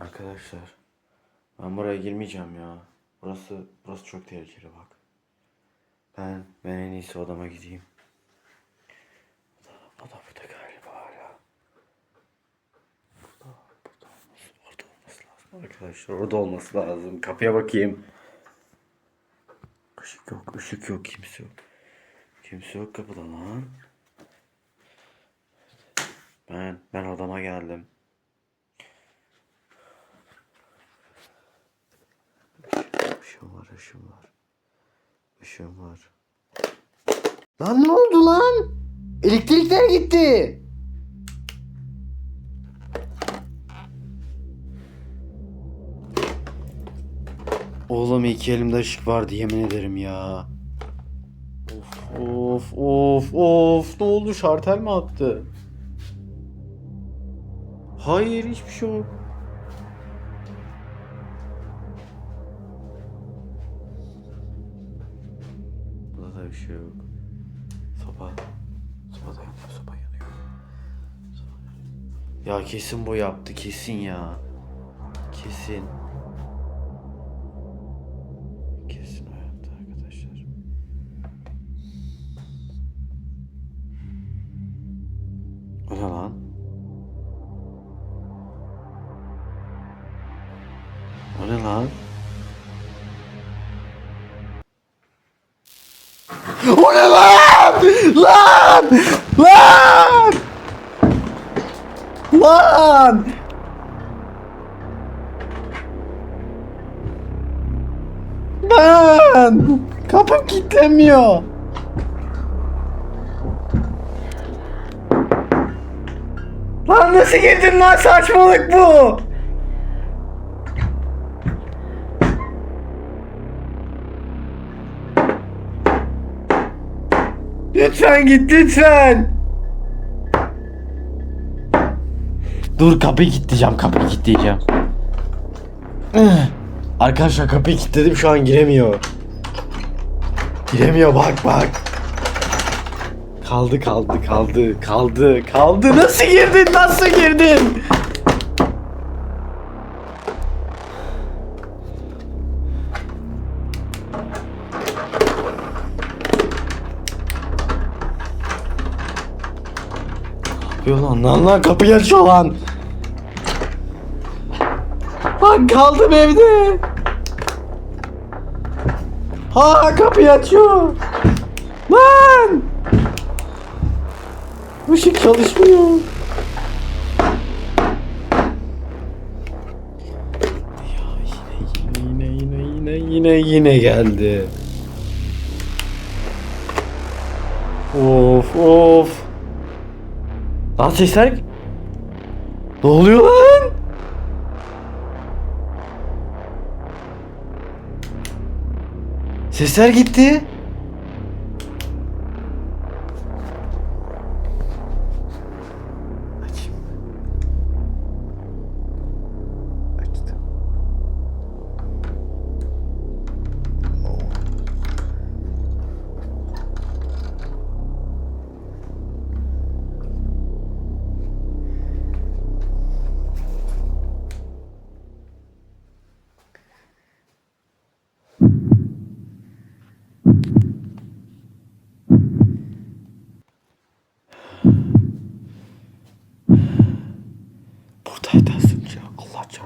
Arkadaşlar ben buraya girmeyeceğim ya. Burası burası çok tehlikeli bak. Ben ben en iyisi odama gideyim. O da, o da burada galiba hala. Burada, burada olması, orada olması lazım arkadaşlar. Orada olması lazım. Kapıya bakayım. Işık yok, ışık yok, kimse yok. Kimse yok kapıda lan. Ben ben odama geldim. Işığım var, ışığım var. Işığım var. Lan ne oldu lan? Elektrikler gitti. Oğlum iki elimde ışık vardı yemin ederim ya. Of of of of ne oldu şartel mi attı? Hayır hiçbir şey yok. Burada da bir şey yok. Soba da yanıyor. Ya kesin bu yaptı kesin ya. Kesin. Kesin yaptı arkadaşlar. Ne lan? Ne lan? O ne lan? Lan! Lan! Lan! Lan! Kapım kilitlemiyor. Lan nasıl girdin lan saçmalık bu? Lütfen git lütfen. Dur kapıyı kilitleyeceğim kapıyı kilitleyeceğim. Arkadaşlar kapıyı kilitledim şu an giremiyor. Giremiyor bak bak. Kaldı kaldı kaldı kaldı kaldı. Nasıl girdin nasıl girdin? Yapıyor lan lan lan kapıyı açıyor lan. Lan kaldım evde. Ha kapıyı açıyor. Lan. Işık çalışmıyor. Ya yine yine yine yine yine yine geldi. Of of. Lan sesler. Ne oluyor lan? Sesler gitti.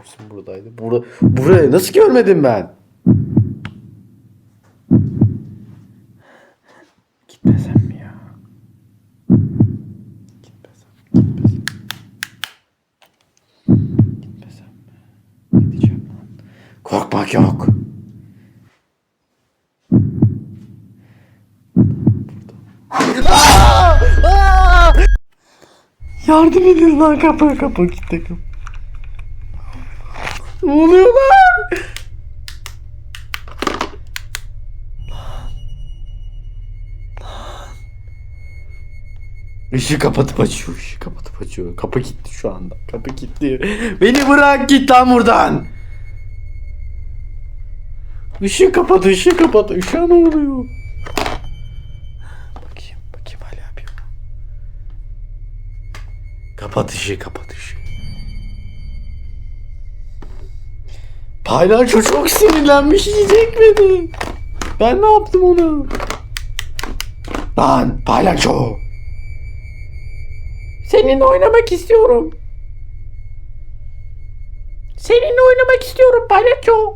Çarpsın buradaydı. Bura, buraya nasıl görmedim ben? Gitmesem mi ya? Gitmesem, gitmesem. Gitmesem mi? Gideceğim lan. Korkmak yok. Yardım edin lan kapı kapı gitti kapı. Ne oluyor lan? Işığı kapatıp açıyor, ışığı kapatıp açıyor. Kapı gitti şu anda. Kapı gitti. Beni bırak git lan buradan. Işığı kapat, ışığı kapat. Işığa ne oluyor? Bakayım, bakayım hala yapıyor. Kapat ışığı, kapat ışığı. Paylaşo çok sinirlenmiş yiyecek beni. Ben ne yaptım ona? Lan paylaşo. Seninle oynamak istiyorum. Seninle oynamak istiyorum paylaşo.